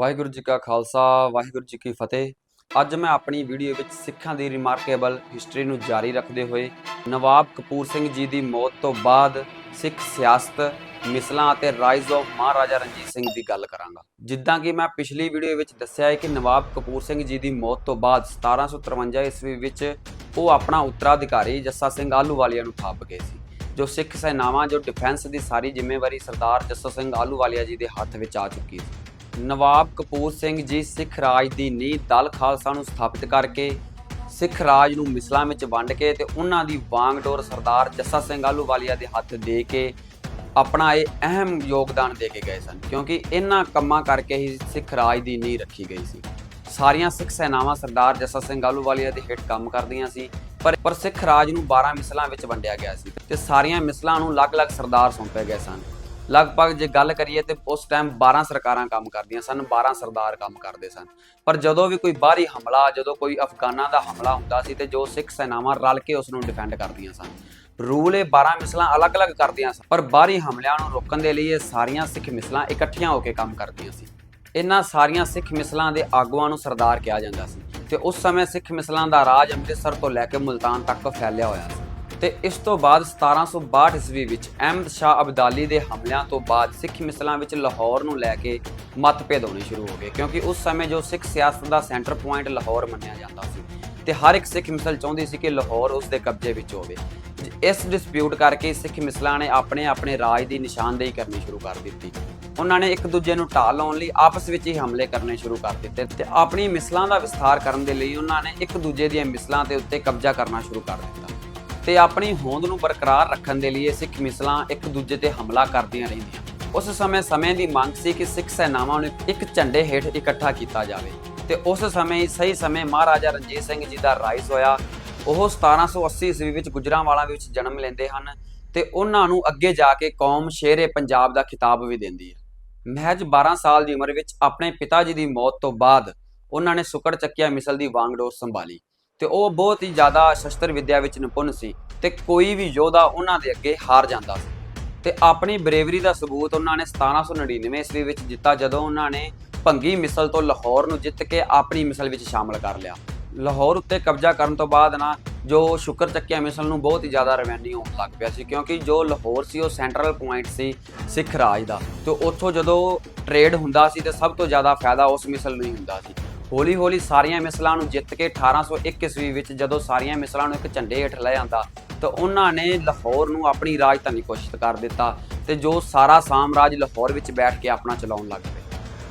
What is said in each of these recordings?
ਵਾਹਿਗੁਰੂ ਜੀ ਕਾ ਖਾਲਸਾ, ਵਾਹਿਗੁਰੂ ਜੀ ਕੀ ਫਤਿਹ। ਅੱਜ ਮੈਂ ਆਪਣੀ ਵੀਡੀਓ ਵਿੱਚ ਸਿੱਖਾਂ ਦੀ ਰਿਮਾਰਕੇਬਲ ਹਿਸਟਰੀ ਨੂੰ ਜਾਰੀ ਰੱਖਦੇ ਹੋਏ ਨਵਾਬ ਕਪੂਰ ਸਿੰਘ ਜੀ ਦੀ ਮੌਤ ਤੋਂ ਬਾਅਦ ਸਿੱਖ ਸਿਆਸਤ, ਮਿਸਲਾਂ ਅਤੇ ਰਾਈਜ਼ ਆਫ ਮਹਾਰਾਜਾ ਰਣਜੀਤ ਸਿੰਘ ਦੀ ਗੱਲ ਕਰਾਂਗਾ। ਜਿੱਦਾਂ ਕਿ ਮੈਂ ਪਿਛਲੀ ਵੀਡੀਓ ਵਿੱਚ ਦੱਸਿਆ ਹੈ ਕਿ ਨਵਾਬ ਕਪੂਰ ਸਿੰਘ ਜੀ ਦੀ ਮੌਤ ਤੋਂ ਬਾਅਦ 1753 ਈਸਵੀ ਵਿੱਚ ਉਹ ਆਪਣਾ ਉੱਤਰਾਧਿਕਾਰੀ ਜੱਸਾ ਸਿੰਘ ਆਹਲੂਵਾਲੀਆ ਨੂੰ ਥਾਪ ਗਏ ਸੀ, ਜੋ ਸਿੱਖ ਸੈਨਾਵਾਂ, ਜੋ ਡਿਫੈਂਸ ਦੀ ਸਾਰੀ ਜ਼ਿੰਮੇਵਾਰੀ ਸਰਦਾਰ ਜੱਸਾ ਸਿੰਘ ਆਹਲੂਵਾਲੀਆ ਜੀ ਦੇ ਹੱਥ ਵਿੱਚ ਆ ਚੁੱਕੀ ਸੀ। ਨਵਾਬ ਕਪੂਰ ਸਿੰਘ ਜੀ ਸਿੱਖ ਰਾਜ ਦੀ ਨੀਂਹ ਦਲ ਖਾਲਸਾ ਨੂੰ ਸਥਾਪਿਤ ਕਰਕੇ ਸਿੱਖ ਰਾਜ ਨੂੰ ਮਿਸਲਾਂ ਵਿੱਚ ਵੰਡ ਕੇ ਤੇ ਉਹਨਾਂ ਦੀ ਵਾਂਗਡੋਰ ਸਰਦਾਰ ਜੱਸਾ ਸਿੰਘ ਆਹਲੂਵਾਲੀਆ ਦੇ ਹੱਥ ਦੇ ਕੇ ਆਪਣਾ ਇਹ ਅਹਿਮ ਯੋਗਦਾਨ ਦੇ ਕੇ ਗਏ ਸਨ, ਕਿਉਂਕਿ ਇਹਨਾਂ ਕੰਮਾਂ ਕਰਕੇ ਹੀ ਸਿੱਖ ਰਾਜ ਦੀ ਨੀਂਹ ਰੱਖੀ ਗਈ ਸੀ। ਸਾਰੀਆਂ ਸਿੱਖ ਸੈਨਾਵਾਂ ਸਰਦਾਰ ਜੱਸਾ ਸਿੰਘ ਆਹਲੂਵਾਲੀਆ ਦੇ ਹੇਠ ਕੰਮ ਕਰਦੀਆਂ ਸੀ, ਪਰ ਪਰ ਸਿੱਖ ਰਾਜ ਨੂੰ 12 ਮਿਸਲਾਂ ਵਿੱਚ ਵੰਡਿਆ ਗਿਆ ਸੀ ਤੇ ਸਾਰੀਆਂ ਮਿਸਲਾਂ ਨੂੰ ਅਲੱਗ-ਅਲੱਗ ਸਰਦਾਰ ਸੌਂਪੇ ਗਏ ਸਨ। ਲਗਭਗ ਜੇ ਗੱਲ ਕਰੀਏ ਤੇ ਉਸ ਟਾਈਮ 12 ਸਰਕਾਰਾਂ ਕੰਮ ਕਰਦੀਆਂ ਸਨ 12 ਸਰਦਾਰ ਕੰਮ ਕਰਦੇ ਸਨ। ਪਰ ਜਦੋਂ ਵੀ ਕੋਈ ਬਾਹਰੀ ਹਮਲਾ, ਜਦੋਂ ਕੋਈ ਅਫਗਾਨਾਂ ਦਾ ਹਮਲਾ ਹੁੰਦਾ ਸੀ ਤੇ ਜੋ ਸਿੱਖ ਸੈਨਾਵਾਂ ਰਲ ਕੇ ਉਸ ਨੂੰ ਡਿਫੈਂਡ ਕਰਦੀਆਂ ਸਨ ਰੂਲ ਇਹ 12 ਮਿਸਲਾਂ ਅਲੱਗ-ਅਲੱਗ ਕਰਦੀਆਂ ਸਨ। ਪਰ ਬਾਹਰੀ ਹਮਲਿਆਂ ਨੂੰ ਰੋਕਣ ਦੇ ਲਈ ਇਹ ਸਾਰੀਆਂ ਸਿੱਖ ਮਿਸਲਾਂ ਇਕੱਠੀਆਂ ਹੋ ਕੇ ਕੰਮ ਕਰਦੀਆਂ ਸੀ। ਇਹਨਾਂ ਸਾਰੀਆਂ ਸਿੱਖ ਮਿਸਲਾਂ ਦੇ ਆਗੂਆਂ ਨੂੰ ਸਰਦਾਰ ਕਿਹਾ ਜਾਂਦਾ ਸੀ ਤੇ ਉਸ ਸਮੇਂ ਸਿੱਖ ਮਿਸਲਾਂ ਦਾ ਰਾਜ ਅੰਮ੍ਰਿਤਸਰ ਤੋਂ ਲੈ ਕੇ ਮੁਲਤਾਨ ਤੱਕ ਫੈਲਿਆ ਹੋਇਆ ਸੀ। ਤੇ ਇਸ ਤੋਂ ਬਾਅਦ 1762 ਈਸਵੀ ਵਿੱਚ ਅਹਿਮਦ ਸ਼ਾਹ ਅਬਦਾਲੀ ਦੇ ਹਮਲਿਆਂ ਤੋਂ ਬਾਅਦ ਸਿੱਖ ਮਿਸਲਾਂ ਵਿੱਚ ਲਾਹੌਰ ਨੂੰ ਲੈ ਕੇ ਮਤਭੇਦ ਹੋਣੇ ਸ਼ੁਰੂ ਹੋ ਗਏ, ਕਿਉਂਕਿ ਉਸ ਸਮੇਂ ਜੋ ਸਿੱਖ ਸਿਆਸਤ ਦਾ ਸੈਂਟਰ ਪੁਆਇੰਟ ਲਾਹੌਰ ਮੰਨਿਆ ਜਾਂਦਾ ਸੀ ਤੇ ਹਰ ਇੱਕ ਸਿੱਖ ਮਿਸਲ ਚਾਹੁੰਦੀ ਸੀ ਕਿ ਲਾਹੌਰ ਉਸ ਦੇ ਕਬਜ਼ੇ ਵਿੱਚ ਹੋਵੇ। ਇਸ ਡਿਸਪਿਊਟ ਕਰਕੇ ਸਿੱਖ ਮਿਸਲਾਂ ਨੇ ਆਪਣੇ ਆਪਣੇ ਰਾਜ ਦੀ ਨਿਸ਼ਾਨਦੇਹੀ ਕਰਨੀ ਸ਼ੁਰੂ ਕਰ ਦਿੱਤੀ। ਉਹਨਾਂ ਨੇ ਇੱਕ ਦੂਜੇ ਨੂੰ ਢਾਹ ਲਾਉਣ ਲਈ ਆਪਸ ਵਿੱਚ ਹੀ ਹਮਲੇ ਕਰਨੇ ਸ਼ੁਰੂ ਕਰ ਦਿੱਤੇ ਤੇ ਆਪਣੀ ਮਿਸਲਾਂ ਦਾ ਵਿਸਥਾਰ ਕਰਨ ਦੇ ਲਈ ਉਹਨਾਂ ਨੇ ਇੱਕ ਦੂਜੇ ਦੀਆਂ ਮਿਸਲਾਂ ਦੇ ਉੱਤੇ ਕਬਜ਼ਾ ਕਰਨਾ ਸ਼ੁਰੂ ਕਰ ਦਿੱਤਾ। ਤੇ ਆਪਣੀ ਹੋਂਦ ਨੂੰ ਬਰਕਰਾਰ ਰੱਖਣ ਦੇ ਲਈ ਸਿੱਖ ਮਿਸਲਾਂ ਇੱਕ ਦੂਜੇ ਤੇ ਹਮਲਾ ਕਰਦੀਆਂ ਰਹਿੰਦੀਆਂ। ਉਸ ਸਮੇਂ ਸਮੇਂ ਦੀ ਮੰਗ ਸੀ ਕਿ ਸਿੱਖ ਸੈਨਾਵਾਂ ਨੂੰ ਇੱਕ ਝੰਡੇ ਹੇਠ ਇਕੱਠਾ ਕੀਤਾ ਜਾਵੇ। ਤੇ ਉਸ ਸਮੇਂ ਹੀ ਸਹੀ ਸਮੇਂ ਮਹਾਰਾਜਾ ਰਣਜੀਤ ਸਿੰਘ ਜੀ ਦਾ ਰਾਈਜ਼ ਹੋਇਆ। ਉਹ 1780 ਈਸਵੀ ਵਿੱਚ ਗੁਜਰਾਂਵਾਲਾ ਵਿੱਚ ਜਨਮ ਲੈਂਦੇ ਹਨ ਤੇ ਉਹਨਾਂ ਨੂੰ ਅੱਗੇ ਜਾ ਕੇ ਕੌਮ ਸ਼ੇਰੇ ਪੰਜਾਬ ਦਾ ਖਿਤਾਬ ਵੀ ਦਿੰਦੀ ਹੈ। ਮਹਿਜ 12 ਸਾਲ ਦੀ ਉਮਰ ਵਿੱਚ ਆਪਣੇ ਪਿਤਾ ਜੀ ਦੀ ਮੌਤ ਤੋਂ ਬਾਅਦ ਉਹਨਾਂ ਨੇ ਸੁਕੜ ਚੱਕਿਆ ਮਿਸਲ ਦੀ ਵਾਂਗਡੋਰ ਸੰਭਾਲੀ। ਤੇ ਉਹ ਬਹੁਤ ਹੀ ਜ਼ਿਆਦਾ ਸ਼ਸਤਰ ਵਿੱਦਿਆ ਵਿੱਚ ਨਿਪੁੰਨ ਸੀ ਤੇ ਕੋਈ ਵੀ ਯੋਧਾ ਉਹਨਾਂ ਦੇ ਅੱਗੇ ਹਾਰ ਜਾਂਦਾ ਸੀ। ਤੇ ਆਪਣੀ ਬਰੇਵਰੀ ਦਾ ਸਬੂਤ ਉਹਨਾਂ ਨੇ 1799 ਈਸਵੀ ਵਿੱਚ ਦਿੱਤਾ ਜਦੋਂ ਉਹਨਾਂ ਨੇ ਭੰਗੀ ਮਿਸਲ ਤੋਂ ਲਾਹੌਰ ਨੂੰ ਜਿੱਤ ਕੇ ਆਪਣੀ ਮਿਸਲ ਵਿੱਚ ਸ਼ਾਮਲ ਕਰ ਲਿਆ। ਲਾਹੌਰ ਉੱਤੇ ਕਬਜ਼ਾ ਕਰਨ ਤੋਂ ਬਾਅਦ ਨਾ ਜੋ ਸ਼ੁਕਰ ਚੱਕਿਆ ਮਿਸਲ ਨੂੰ ਬਹੁਤ ਹੀ ਜ਼ਿਆਦਾ ਰਵੈਨਿਊ ਆਉਣ ਲੱਗ ਪਿਆ ਸੀ ਕਿਉਂਕਿ ਜੋ ਲਾਹੌਰ ਸੀ ਉਹ ਸੈਂਟਰਲ ਪੁਆਇੰਟ ਸੀ ਸਿੱਖ ਰਾਜ ਦਾ। ਤੇ ਉੱਥੋਂ ਜਦੋਂ ਟ੍ਰੇਡ ਹੁੰਦਾ ਸੀ ਤੇ ਸਭ ਤੋਂ ਜ਼ਿਆਦਾ ਫਾਇਦਾ ਉਸ ਮਿਸਲ ਨੂੰ ਹੀ ਹੁੰਦਾ ਸੀ। ਹੌਲੀ ਹੌਲੀ ਸਾਰੀਆਂ ਮਿਸਲਾਂ ਨੂੰ ਜਿੱਤ ਕੇ 1801 ਈਸਵੀ ਵਿੱਚ ਜਦੋਂ ਸਾਰੀਆਂ ਮਿਸਲਾਂ ਨੂੰ ਇੱਕ ਝੰਡੇ ਹੇਠ ਲੈ ਆਂਦਾ, ਤਾਂ ਉਹਨਾਂ ਨੇ ਲਾਹੌਰ ਨੂੰ ਆਪਣੀ ਰਾਜਧਾਨੀ ਘੋਸ਼ਿਤ ਕਰ ਦਿੱਤਾ ਤੇ ਜੋ ਸਾਰਾ ਸਾਮਰਾਜ ਲਾਹੌਰ ਵਿੱਚ ਬੈਠ ਕੇ ਆਪਣਾ ਚਲਾਉਣ ਲੱਗ ਪਏ।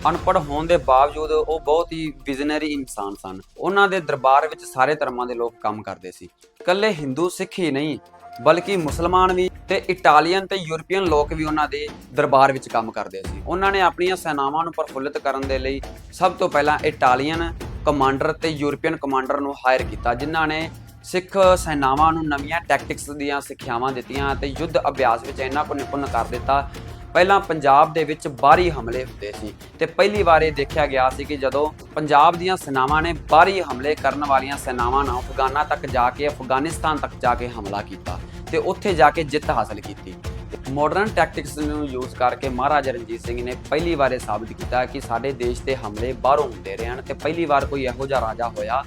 ਅਨਪੜ੍ਹ ਹੋਣ ਦੇ ਬਾਵਜੂਦ ਉਹ ਬਹੁਤ ਹੀ ਵਿਜ਼ਨਰੀ ਇਨਸਾਨ ਸਨ। ਉਹਨਾਂ ਦੇ ਦਰਬਾਰ ਵਿੱਚ ਸਾਰੇ ਧਰਮਾਂ ਦੇ ਲੋਕ ਕੰਮ ਕਰਦੇ ਸੀ। ਇਕੱਲੇ ਹਿੰਦੂ ਸਿੱਖ ਹੀ ਨਹੀਂ ਬਲਕਿ ਮੁਸਲਮਾਨ ਵੀ ਤੇ ਇਟਾਲੀਅਨ ਤੇ ਯੂਰਪੀਅਨ ਲੋਕ ਵੀ ਉਹਨਾਂ ਦੇ ਦਰਬਾਰ ਵਿੱਚ ਕੰਮ ਕਰਦੇ ਸੀ। ਉਹਨਾਂ ਨੇ ਆਪਣੀਆਂ ਸੈਨਾਵਾਂ ਨੂੰ ਪ੍ਰਫੁੱਲਿਤ ਕਰਨ ਦੇ ਲਈ ਸਭ ਤੋਂ ਪਹਿਲਾਂ ਇਟਾਲੀਅਨ ਕਮਾਂਡਰ ਤੇ ਯੂਰਪੀਅਨ ਕਮਾਂਡਰ ਨੂੰ ਹਾਇਰ ਕੀਤਾ, ਜਿਨ੍ਹਾਂ ਨੇ ਸਿੱਖ ਸੈਨਾਵਾਂ ਨੂੰ ਨਵੀਆਂ ਟੈਕਟਿਕਸ ਦੀਆਂ ਸਿੱਖਿਆਵਾਂ ਦਿੱਤੀਆਂ ਤੇ ਯੁੱਧ ਅਭਿਆਸ ਵਿੱਚ ਇਹਨਾਂ ਕੋ ਨਿਪੁੰਨ ਕਰ ਦਿੱਤਾ ਪਹਿਲਾਂ ਪੰਜਾਬ ਦੇ ਵਿੱਚ ਬਾਹਰੀ ਹਮਲੇ ਹੁੰਦੇ ਸੀ ਤੇ ਪਹਿਲੀ ਵਾਰ ਇਹ ਦੇਖਿਆ ਗਿਆ ਸੀ ਕਿ ਜਦੋਂ ਪੰਜਾਬ ਦੀਆਂ ਸੈਨਾਵਾਂ ਨੇ ਬਾਹਰੀ ਹਮਲੇ ਕਰਨ ਵਾਲੀਆਂ ਸੈਨਾਵਾਂ ਨਾਲ ਅਫਗਾਨਾਂ ਤੱਕ ਜਾ ਕੇ, ਅਫਗਾਨਿਸਤਾਨ ਤੱਕ ਜਾ ਕੇ ਹਮਲਾ ਕੀਤਾ ਤੇ ਉੱਥੇ ਜਾ ਕੇ ਜਿੱਤ ਹਾਸਲ ਕੀਤੀ। ਮਾਡਰਨ ਟੈਕਟਿਕਸ ਨੂੰ ਯੂਜ਼ ਕਰਕੇ ਮਹਾਰਾਜਾ ਰਣਜੀਤ ਸਿੰਘ ਨੇ ਪਹਿਲੀ ਵਾਰ ਇਹ ਸਾਬਤ ਕੀਤਾ ਕਿ ਸਾਡੇ ਦੇਸ਼ 'ਤੇ ਹਮਲੇ ਬਾਹਰੋਂ ਹੁੰਦੇ ਰਹੇ ਹਨ ਤੇ ਪਹਿਲੀ ਵਾਰ ਕੋਈ ਇਹੋ ਜਿਹਾ ਰਾਜਾ ਹੋਇਆ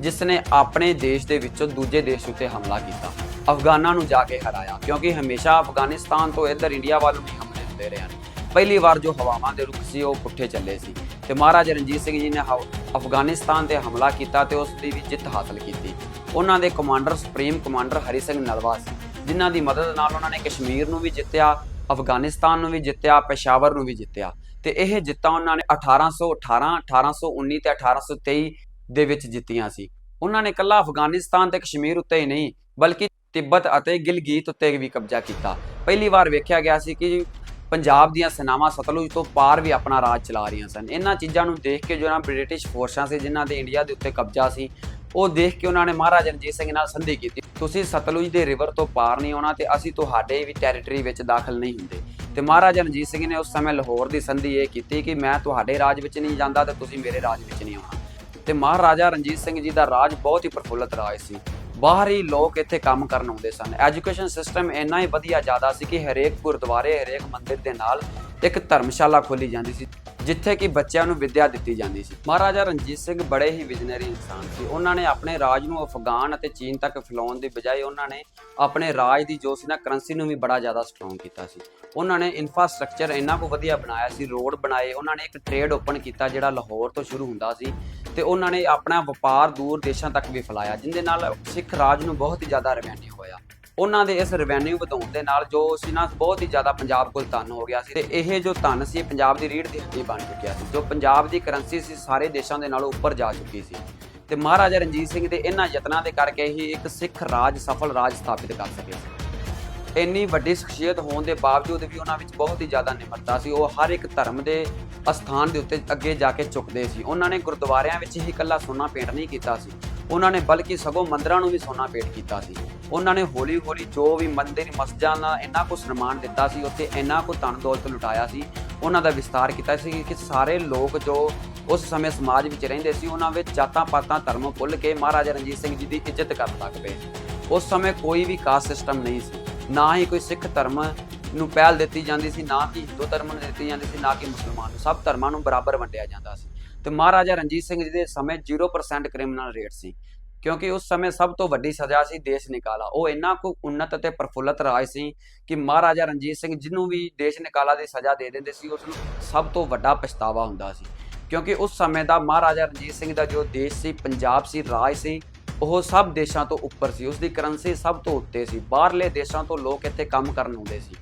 ਜਿਸ ਨੇ ਆਪਣੇ ਦੇਸ਼ ਦੇ ਵਿੱਚੋਂ ਦੂਜੇ ਦੇਸ਼ ਉੱਤੇ ਹਮਲਾ ਕੀਤਾ। ਅਫਗਾਨਾਂ ਨੂੰ ਜਾ ਕੇ ਹਰਾਇਆ ਕਿਉਂਕਿ ਹਮੇਸ਼ਾ ਅਫਗਾਨਿਸਤਾਨ ਤੋਂ ਇੱਧਰ ਇੰਡੀਆ ਵੱਲ ਨੂੰ ਹੀ ਹਮਲੇ ਹੁੰਦੇ ਰਹੇ ਹਨ। ਪਹਿਲੀ ਵਾਰ ਜੋ ਹਵਾਵਾਂ ਦੇ ਰੁੱਖ ਸੀ, ਉਹ ਪੁੱਠੇ ਚੱਲੇ ਸੀ ਤੇ ਮਹਾਰਾਜਾ ਰਣਜੀਤ ਸਿੰਘ ਜੀ ਨੇ ਹਵ- ਅਫਗਾਨਿਸਤਾਨ ਤੇ ਹਮਲਾ ਕੀਤਾ ਤੇ ਉਸ ਦੀ ਵੀ ਜਿੱਤ ਹਾਸਲ ਕੀਤੀ। ਉਹਨਾਂ ਦੇ commander, supreme commander Hari Singh Nalwa ਸੀ, ਜਿਨ੍ਹਾਂ ਦੀ ਮਦਦ ਨਾਲ ਉਹਨਾਂ ਨੇ ਕਸ਼ਮੀਰ ਨੂੰ ਵੀ ਜਿੱਤਿਆ, ਅਫਗਾਨਿਸਤਾਨ ਨੂੰ ਵੀ ਜਿੱਤਿਆ, ਪਸ਼ਾਵਰ ਨੂੰ ਵੀ ਜਿੱਤਿਆ। ਤੇ ਇਹ ਜਿੱਤਾਂ ਉਹਨਾਂ ਨੇ 1818 1819 ਤੇ 1823 ਦੇ ਵਿੱਚ ਜਿੱਤੀਆਂ ਸੀ। ਉਹਨਾਂ ਨੇ ਇਕੱਲਾ ਅਫਗਾਨਿਸਤਾਨ ਤੇ ਕਸ਼ਮੀਰ ਉੱਤੇ ਹੀ ਨਹੀਂ, ਬਲਕਿ ਤਿੱਬਤ ਅਤੇ ਗਿਲਗੀਤ ਉੱਤੇ ਵੀ ਕਬਜ਼ਾ ਕੀਤਾ। ਪਹਿਲੀ ਵਾਰ ਵੇਖਿਆ ਗਿਆ ਸੀ ਕਿ ਪੰਜਾਬ ਦੀਆਂ ਸੈਨਾਵਾਂ ਸਤਲੁਜ ਤੋਂ ਪਾਰ ਵੀ ਆਪਣਾ ਰਾਜ ਚਲਾ ਰਹੀਆਂ ਸਨ। ਇਹਨਾਂ ਚੀਜ਼ਾਂ ਨੂੰ ਦੇਖ ਕੇ ਜੋ ਬ੍ਰਿਟਿਸ਼ ਫੋਰਸਾਂ ਸੀ, ਜਿਨ੍ਹਾਂ ਦੇ ਇੰਡੀਆ ਦੇ ਉੱਤੇ ਕਬਜ਼ਾ ਸੀ, ਉਹ ਦੇਖ ਕੇ ਉਹਨਾਂ ਨੇ ਮਹਾਰਾਜਾ ਰਣਜੀਤ ਸਿੰਘ ਨਾਲ ਸੰਧੀ ਕੀਤੀ। ਤੁਸੀਂ ਸਤਲੁਜ ਦੇ ਰਿਵਰ ਤੋਂ ਪਾਰ ਨਹੀਂ ਆਉਣਾ ਤੇ ਅਸੀਂ ਤੁਹਾਡੇ ਵੀ ਟੈਰੀਟਰੀ ਵਿੱਚ ਦਾਖਲ ਨਹੀਂ ਹੁੰਦੇ। ਤੇ ਮਹਾਰਾਜਾ ਰਣਜੀਤ ਸਿੰਘ ਨੇ ਉਸ ਸਮੇਂ ਲਾਹੌਰ ਦੀ ਸੰਧੀ ਇਹ ਕੀਤੀ ਕਿ ਮੈਂ ਤੁਹਾਡੇ ਰਾਜ ਵਿੱਚ ਨਹੀਂ ਜਾਂਦਾ ਤੇ ਤੁਸੀਂ ਮੇਰੇ ਰਾਜ ਵਿੱਚ ਨਹੀਂ ਆਉਣਾ। ਤੇ ਮਹਾਰਾਜਾ ਰਣਜੀਤ ਸਿੰਘ ਜੀ ਦਾ ਰਾਜ ਬਹੁਤ ਹੀ ਪ੍ਰਫੁੱਲਤ ਰਾਜ ਸੀ। ਬਾਹਰੀ ਲੋਕ ਇੱਥੇ ਕੰਮ ਕਰਨ ਆਉਂਦੇ ਸਨ। ਐਜੂਕੇਸ਼ਨ ਸਿਸਟਮ ਇੰਨਾ ਹੀ ਵਧੀਆ ਜ਼ਿਆਦਾ ਸੀ ਕਿ ਹਰੇਕ ਗੁਰਦੁਆਰੇ, ਹਰੇਕ ਮੰਦਿਰ ਦੇ ਨਾਲ ਇੱਕ ਧਰਮਸ਼ਾਲਾ ਖੋਲੀ ਜਾਂਦੀ ਸੀ, ਜਿੱਥੇ ਕਿ ਬੱਚਿਆਂ ਨੂੰ ਵਿੱਦਿਆ ਦਿੱਤੀ ਜਾਂਦੀ ਸੀ। ਮਹਾਰਾਜਾ ਰਣਜੀਤ ਸਿੰਘ ਬੜੇ ਹੀ ਵਿਜ਼ਨਰੀ ਇਨਸਾਨ ਸੀ। ਉਹਨਾਂ ਨੇ ਆਪਣੇ ਰਾਜ ਨੂੰ ਅਫਗਾਨ ਅਤੇ ਚੀਨ ਤੱਕ ਫੈਲਾਉਣ ਦੀ ਬਜਾਏ ਉਹਨਾਂ ਨੇ ਆਪਣੇ ਰਾਜ ਦੀ ਜੋ ਸੀ ਨਾ ਕਰੰਸੀ ਨੂੰ ਵੀ ਬੜਾ ਜ਼ਿਆਦਾ ਸਟਰੋਂਗ ਕੀਤਾ ਸੀ। ਉਹਨਾਂ ਨੇ ਇਨਫਰਾਸਟ੍ਰਕਚਰ ਇੰਨਾ ਕੁ ਵਧੀਆ ਬਣਾਇਆ ਸੀ ਰੋਡ ਬਣਾਏ, ਉਹਨਾਂ ਨੇ ਇੱਕ ਟ੍ਰੇਡ ਓਪਨ ਕੀਤਾ ਜਿਹੜਾ ਲਾਹੌਰ ਤੋਂ ਸ਼ੁਰੂ ਹੁੰਦਾ ਸੀ। ਤੇ ਉਹਨਾਂ ਨੇ ਆਪਣਾ ਵਪਾਰ ਦੂਰ ਦੇਸ਼ਾਂ ਤੱਕ ਵੀ ਫੈਲਾਇਆ, ਜਿੰਦੇ ਨਾਲ ਸਿੱਖ ਰਾਜ ਨੂੰ ਬਹੁਤ ਹੀ ਜ਼ਿਆਦਾ ਰੈਵਨਿਊ ਹੋਇਆ। ਉਹਨਾਂ ਦੇ ਇਸ ਰੈਵਨਿਊ ਵਧਾਉਣ ਦੇ ਨਾਲ ਜੋ ਸੀ ਨਾ, ਬਹੁਤ ਹੀ ਜ਼ਿਆਦਾ ਪੰਜਾਬ ਕੋਲ ਧਨ ਹੋ ਗਿਆ ਸੀ ਤੇ ਇਹ ਜੋ ਧਨ ਸੀ ਪੰਜਾਬ ਦੀ ਰੀੜ੍ਹ ਦੀ ਹੱਡੀ ਬਣ ਚੁੱਕਿਆ ਸੀ, ਜੋ ਪੰਜਾਬ ਦੀ ਕਰੰਸੀ ਸੀ, ਸਾਰੇ ਦੇਸ਼ਾਂ ਦੇ ਨਾਲੋਂ ਉੱਪਰ ਜਾ ਚੁੱਕੀ ਸੀ। ਤੇ ਮਹਾਰਾਜਾ ਰਣਜੀਤ ਸਿੰਘ ਦੇ ਇਹਨਾਂ ਯਤਨਾਂ ਦੇ ਕਰਕੇ ਹੀ ਇੱਕ ਸਿੱਖ ਰਾਜ, ਸਫਲ ਰਾਜ ਸਥਾਪਿਤ ਕਰ ਸਕੇ ਸੀ। ਇੰਨੀ ਵੱਡੀ ਸ਼ਖਸੀਅਤ ਹੋਣ ਦੇ ਬਾਵਜੂਦ ਵੀ ਉਹਨਾਂ ਵਿੱਚ ਬਹੁਤ ਹੀ ਜ਼ਿਆਦਾ ਨਿਮਰਤਾ ਸੀ। ਉਹ ਹਰ ਇੱਕ ਧਰਮ ਦੇ ਅਸਥਾਨ ਦੇ ਉੱਤੇ ਅੱਗੇ ਜਾ ਕੇ ਝੁਕਦੇ ਸੀ। ਉਹਨਾਂ ਨੇ ਗੁਰਦੁਆਰਿਆਂ ਵਿੱਚ ਹੀ ਇਕੱਲਾ ਸੋਨਾ ਪੇਂਟ ਨਹੀਂ ਕੀਤਾ ਸੀ। ਉਹਨਾਂ ਨੇ ਬਲਕਿ ਸਗੋਂ ਮੰਦਰਾਂ ਨੂੰ ਵੀ ਸੋਨਾ ਪੇਂਟ ਕੀਤਾ ਸੀ। ਉਹਨਾਂ ਨੇ ਹੌਲੀ ਹੌਲੀ ਜੋ ਵੀ ਮੰਦਿਰ, ਮਸਜਿਦਾਂ ਦਾ ਇੰਨਾ ਕੁ ਸਨਮਾਨ ਦਿੱਤਾ ਸੀ, ਉੱਥੇ ਇੰਨਾ ਕੁ ਧਨ ਦੌਲਤ ਲੁਟਾਇਆ ਸੀ। ਉਹਨਾਂ ਦਾ ਵਿਸਤਾਰ ਕੀਤਾ ਸੀ ਕਿ ਸਾਰੇ ਲੋਕ ਜੋ ਉਸ ਸਮੇਂ ਸਮਾਜ ਵਿੱਚ ਰਹਿੰਦੇ ਸੀ, ਉਹਨਾਂ ਵਿੱਚ ਜਾਤਾਂ ਪਾਤਾਂ ਧਰਮ ਭੁੱਲ ਕੇ ਮਹਾਰਾਜਾ ਰਣਜੀਤ ਸਿੰਘ ਜੀ ਦੀ ਇੱਜ਼ਤ ਕਰਨ ਲੱਗ ਪਏ ਉਸ ਸਮੇਂ ਕੋਈ ਵੀ ਕਾਸਟ ਸਿਸਟਮ ਨਹੀਂ ਸੀ। ਨਾ ਹੀ ਕੋਈ ਸਿੱਖ ਧਰਮ ਨੂੰ ਪਹਿਲ ਦਿੱਤੀ ਜਾਂਦੀ ਸੀ, ਨਾ ਕਿ ਹਿੰਦੂ ਧਰਮ ਨੂੰ ਦਿੱਤੀ ਜਾਂਦੀ ਸੀ, ਨਾ ਕਿ ਮੁਸਲਮਾਨ ਨੂੰ। ਸਭ ਧਰਮਾਂ ਨੂੰ ਬਰਾਬਰ ਵੰਡਿਆ ਜਾਂਦਾ ਸੀ। ਤੇ ਮਹਾਰਾਜਾ ਰਣਜੀਤ ਸਿੰਘ ਜੀ ਦੇ ਸਮੇਂ 0% ਕ੍ਰਿਮੀਨਲ ਰੇਟ ਸੀ। ਕਿਉਂਕਿ ਉਸ ਸਮੇਂ ਸਭ ਤੋਂ ਵੱਡੀ ਸਜ਼ਾ ਸੀ ਦੇਸ਼ ਨਿਕਾਲਾ। ਉਹ ਇੰਨਾ ਕੁ ਉન્નਤ ਅਤੇ ਪ੍ਰਫੁੱਲਤ ਰਾਜ ਸੀ ਕਿ ਮਹਾਰਾਜਾ ਰਣਜੀਤ ਸਿੰਘ ਜਿਹਨੂੰ ਵੀ ਦੇਸ਼ ਨਿਕਾਲਾ ਦੀ ਸਜ਼ਾ ਦੇ ਦਿੰਦੇ ਸੀ, ਉਸ ਨੂੰ ਸਭ ਤੋਂ ਵੱਡਾ ਪਛਤਾਵਾ ਹੁੰਦਾ ਸੀ। ਕਿਉਂਕਿ ਉਸ ਸਮੇਂ ਦਾ ਮਹਾਰਾਜਾ ਰਣਜੀਤ ਸਿੰਘ ਦਾ ਜੋ ਦੇਸ਼ ਸੀ, ਪੰਜਾਬ ਸੀ, ਰਾਜ ਸੀ ਉਹ ਸਭ ਦੇਸ਼ਾਂ ਤੋਂ ਉੱਪਰ ਸੀ ਉਸ ਦੀ ਕਰੰਸੀ ਸਭ ਤੋਂ ਉੱਤੇ ਸੀ। ਬਾਹਰਲੇ ਦੇਸ਼ਾਂ ਤੋਂ ਲੋਕ ਇੱਥੇ ਕੰਮ ਕਰਨ ਆਉਂਦੇ ਸੀ।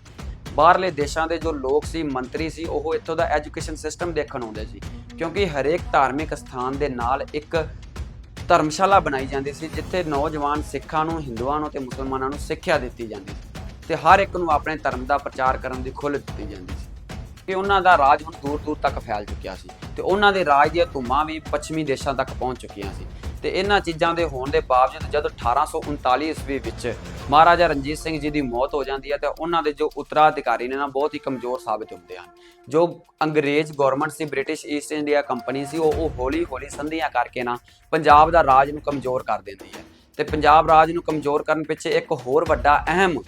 ਬਾਹਰਲੇ ਦੇਸ਼ਾਂ ਦੇ ਜੋ ਲੋਕ ਸੀ, ਮੰਤਰੀ ਸੀ, ਉਹ ਇੱਥੋਂ ਦਾ ਐਜੂਕੇਸ਼ਨ ਸਿਸਟਮ ਦੇਖਣ ਆਉਂਦੇ ਸੀ। ਕਿਉਂਕਿ ਹਰੇਕ ਧਾਰਮਿਕ ਸਥਾਨ ਦੇ ਨਾਲ ਇੱਕ ਧਰਮਸ਼ਾਲਾ ਬਣਾਈ ਜਾਂਦੀ ਸੀ, ਜਿੱਥੇ ਨੌਜਵਾਨ ਸਿੱਖਾਂ ਨੂੰ, ਹਿੰਦੂਆਂ ਨੂੰ ਤੇ ਮੁਸਲਮਾਨਾਂ ਨੂੰ ਸਿੱਖਿਆ ਦਿੱਤੀ ਜਾਂਦੀ ਸੀ ਤੇ ਹਰ ਇੱਕ ਨੂੰ ਆਪਣੇ ਧਰਮ ਦਾ ਪ੍ਰਚਾਰ ਕਰਨ ਦੀ ਖੁੱਲ੍ਹ ਦਿੱਤੀ ਜਾਂਦੀ ਸੀ। ਕਿ ਉਹਨਾਂ ਦਾ ਰਾਜ ਹੁਣ ਦੂਰ ਦੂਰ ਤੱਕ ਫੈਲ ਚੁੱਕਿਆ ਸੀ ਤੇ ਉਹਨਾਂ ਦੇ ਰਾਜ ਦੀਆਂ ਧੁੰਮਾਂ ਵੀ ਪੱਛਮੀ ਦੇਸ਼ਾਂ ਤੱਕ ਪਹੁੰਚ ਚੁੱਕੀਆਂ ਸੀ। ਤੇ ਇਹਨਾਂ ਚੀਜ਼ਾਂ ਦੇ ਹੋਣ ਦੇ ਬਾਵਜੂਦ ਜਦ 1839 ਈਸਵੀ ਵਿੱਚ ਮਹਾਰਾਜਾ ਰਣਜੀਤ ਸਿੰਘ ਜੀ ਦੀ ਮੌਤ ਹੋ ਜਾਂਦੀ ਹੈ ਤਾਂ ਉਹਨਾਂ ਦੇ ਜੋ ਉੱਤਰਾਧਿਕਾਰੀ ਨੇ ਨਾ ਬਹੁਤ ਹੀ ਕਮਜ਼ੋਰ ਸਾਬਤ ਹੁੰਦੇ ਹਨ। ਜੋ ਅੰਗਰੇਜ਼ ਗਵਰਨਮੈਂਟ ਸੀ ਬ੍ਰਿਟਿਸ਼ ਈਸਟ ਇੰਡੀਆ ਕੰਪਨੀ ਸੀ, ਉਹ ਉਹ ਹੌਲੀ ਹੌਲੀ ਸੰਧੀਆਂ ਕਰਕੇ ਨਾ ਪੰਜਾਬ ਦਾ ਰਾਜ ਨੂੰ ਕਮਜ਼ੋਰ ਕਰ ਦਿੰਦੀ ਹੈ। ਤੇ ਪੰਜਾਬ ਰਾਜ ਨੂੰ ਕਮਜ਼ੋਰ ਕਰਨ ਪਿੱਛੇ ਇੱਕ ਹੋਰ ਵੱਡਾ ਅਹਿਮ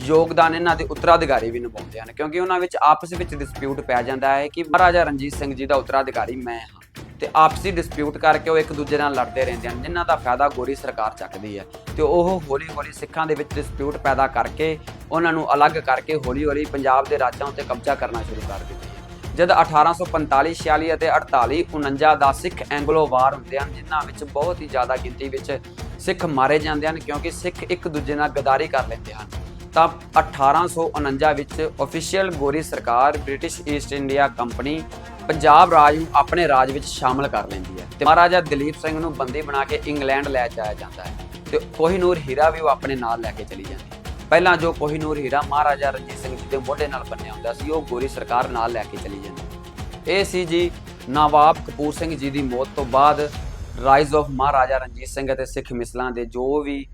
ਯੋਗਦਾਨ ਇਹਨਾਂ ਦੇ ਉੱਤਰਾਧਿਕਾਰੀ ਵੀ ਨਿਭਾਉਂਦੇ ਹਨ, ਕਿਉਂਕਿ ਉਹਨਾਂ ਵਿੱਚ ਆਪਸ ਵਿੱਚ ਡਿਸਪਿਊਟ ਪੈ ਜਾਂਦਾ ਹੈ ਕਿ ਮਹਾਰਾਜਾ ਰਣਜੀਤ ਸਿੰਘ ਜੀ ਦਾ ਉੱਤਰਾਧਿਕਾਰੀ ਮੈਂ ਹਾਂ। ਤੇ ਆਪਸੀ ਡਿਸਪਿਊਟ ਕਰਕੇ ਉਹ ਇੱਕ ਦੂਜੇ ਨਾਲ ਲੜਦੇ ਰਹਿੰਦੇ ਹਨ, ਜਿਨ੍ਹਾਂ ਦਾ ਫਾਇਦਾ ਗੋਰੀ ਸਰਕਾਰ ਚੱਕਦੀ ਹੈ। ਤੇ ਉਹ ਹੌਲੀ-ਹੌਲੀ ਸਿੱਖਾਂ ਦੇ ਵਿੱਚ ਡਿਸਪਿਊਟ ਪੈਦਾ ਕਰਕੇ ਉਹਨਾਂ ਨੂੰ ਅਲੱਗ ਕਰਕੇ ਹੌਲੀ-ਹੌਲੀ ਪੰਜਾਬ ਦੇ ਰਾਜਾਂ ਉੱਤੇ ਕਬਜ਼ਾ ਕਰਨਾ ਸ਼ੁਰੂ ਕਰ ਦਿੰਦੀ ਹੈ ਜਦ 1845 46 ਅਤੇ 48 49 ਦਾ ਸਿੱਖ ਐਂਗਲੋ ਵਾਰ ਹੁੰਦੇ ਹਨ, ਜਿਨ੍ਹਾਂ ਵਿੱਚ ਬਹੁਤ ਹੀ ਜ਼ਿਆਦਾ ਗਿਣਤੀ ਵਿੱਚ ਸਿੱਖ ਮਾਰੇ ਜਾਂਦੇ ਹਨ, ਕਿਉਂਕਿ ਸਿੱਖ ਇੱਕ ਦੂਜੇ ਨਾਲ ਗਦਾਰੀ ਕਰ ਲੈਂਦੇ ਹਨ। ਤਾਂ 1849 ਵਿੱਚ ਅਫੀਸ਼ੀਅਲ ਗੋਰੀ ਸਰਕਾਰ British East India Company Punjab ਰਾਜ ਨੂੰ ਆਪਣੇ ਰਾਜ ਵਿੱਚ ਸ਼ਾਮਲ ਕਰ ਲੈਂਦੀ ਹੈ ਤੇ ਮਹਾਰਾਜਾ ਦਲੀਪ ਸਿੰਘ ਨੂੰ ਬੰਦੀ ਬਣਾ ਕੇ ਇੰਗਲੈਂਡ ਲੈ ਜਾਇਆ ਜਾਂਦਾ ਹੈ ਤੇ ਕੋਹੀਨੂਰ ਹੀਰਾ ਵੀ ਉਹ ਆਪਣੇ ਨਾਲ ਲੈ ਕੇ ਚਲੀ ਜਾਂਦੀ ਹੈ। ਪਹਿਲਾਂ ਜੋ ਕੋਹੀਨੂਰ ਹੀਰਾ ਮਹਾਰਾਜਾ ਰਣਜੀਤ ਸਿੰਘ ਜੀ ਦੇ ਮੋਢੇ ਨਾਲ ਬੰਨਿਆ ਹੁੰਦਾ ਸੀ, ਉਹ ਗੋਰੀ ਸਰਕਾਰ ਨਾਲ ਲੈ ਕੇ ਚਲੀ ਜਾਂਦੀ ਇਹ ਸੀ ਜੀ ਨਵਾਬ ਕਪੂਰ ਸਿੰਘ ਜੀ ਦੀ ਮੌਤ ਤੋਂ ਬਾਅਦ ਰਾਈਜ਼ ਆਫ ਮਹਾਰਾਜਾ ਰਣਜੀਤ ਸਿੰਘ ਅਤੇ ਸਿੱਖ ਮਿਸਲਾਂ ਦੇ ਜੋ ਵੀ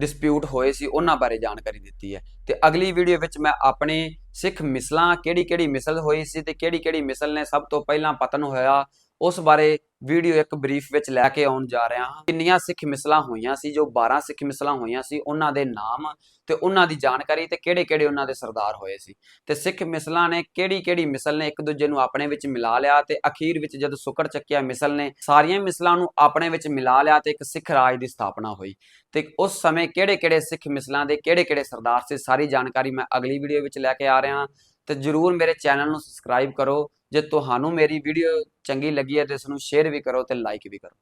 ਡਿਸਪਿਊਟ ਹੋਏ ਸੀ, ਉਹਨਾਂ ਬਾਰੇ ਜਾਣਕਾਰੀ ਦਿੱਤੀ ਹੈ। ਤੇ ਅਗਲੀ ਵੀਡੀਓ ਵਿੱਚ ਮੈਂ ਆਪਣੇ ਸਿੱਖ ਮਿਸਲਾਂ ਕਿਹੜੀ-ਕਿਹੜੀ ਮਿਸਲ ਹੋਈ ਸੀ ਤੇ ਕਿਹੜੀ-ਕਿਹੜੀ ਮਿਸਲ ਨੇ ਸਭ ਤੋਂ ਪਹਿਲਾਂ ਪਤਨ ਹੋਇਆ, ਉਸ ਬਾਰੇ ਵੀਡੀਓ ਇੱਕ ਬਰੀਫ ਵਿੱਚ ਲੈ ਕੇ ਆਉਣ ਜਾ ਰਿਹਾ ਹਾਂ। ਕਿੰਨੀਆਂ ਸਿੱਖ ਮਿਸਲਾਂ ਹੋਈਆਂ ਸੀ, ਜੋ 12 ਸਿੱਖ ਮਿਸਲਾਂ ਹੋਈਆਂ ਸੀ, ਉਹਨਾਂ ਦੇ ਨਾਮ ਤੇ ਉਹਨਾਂ ਦੀ ਜਾਣਕਾਰੀ ਤੇ ਕਿਹੜੇ-ਕਿਹੜੇ ਉਹਨਾਂ ਦੇ ਸਰਦਾਰ ਹੋਏ ਸੀ। ਤੇ ਸਿੱਖ ਮਿਸਲਾਂ ਨੇ ਕਿਹੜੀ-ਕਿਹੜੀ ਮਿਸਲ ਨੇ ਇੱਕ ਦੂਜੇ ਨੂੰ ਆਪਣੇ ਵਿੱਚ ਮਿਲਾ ਲਿਆ ਤੇ ਅਖੀਰ ਵਿੱਚ ਜਦ ਸੁਕੜ ਚੱਕਿਆ ਮਿਸਲ ਨੇ, ਸਾਰੀਆਂ ਮਿਸਲਾਂ ਨੂੰ ਆਪਣੇ ਵਿੱਚ ਮਿਲਾ ਲਿਆ ਤੇ ਇੱਕ ਸਿੱਖ ਰਾਜ ਦੀ ਸਥਾਪਨਾ ਹੋਈ। ਤੇ ਉਸ ਸਮੇਂ ਕਿਹੜੇ-ਕਿਹੜੇ ਸਿੱਖ ਮਿਸਲਾਂ ਦੇ ਕਿਹੜੇ-ਕਿਹੜੇ ਸਰਦਾਰ ਸੀ, ਸਾਰੀ ਜਾਣਕਾਰੀ ਮੈਂ ਅਗਲੀ ਵੀਡੀਓ ਵਿੱਚ ਲੈ ਕੇ ਆ ਰਿਹਾ ਹਾਂ। ਤੇ ਜਰੂਰ ਮੇਰੇ ਚੈਨਲ ਨੂੰ ਸਬਸਕ੍ਰਾਈਬ ਕਰੋ, ਜੇ ਤੁਹਾਨੂੰ ਮੇਰੀ ਵੀਡੀਓ ਚੰਗੀ ਲੱਗੀ ਹੈ ਤੇ ਇਸ ਨੂੰ ਸ਼ੇਅਰ ਵੀ ਕਰੋ ਤੇ ਲਾਈਕ ਵੀ ਕਰੋ।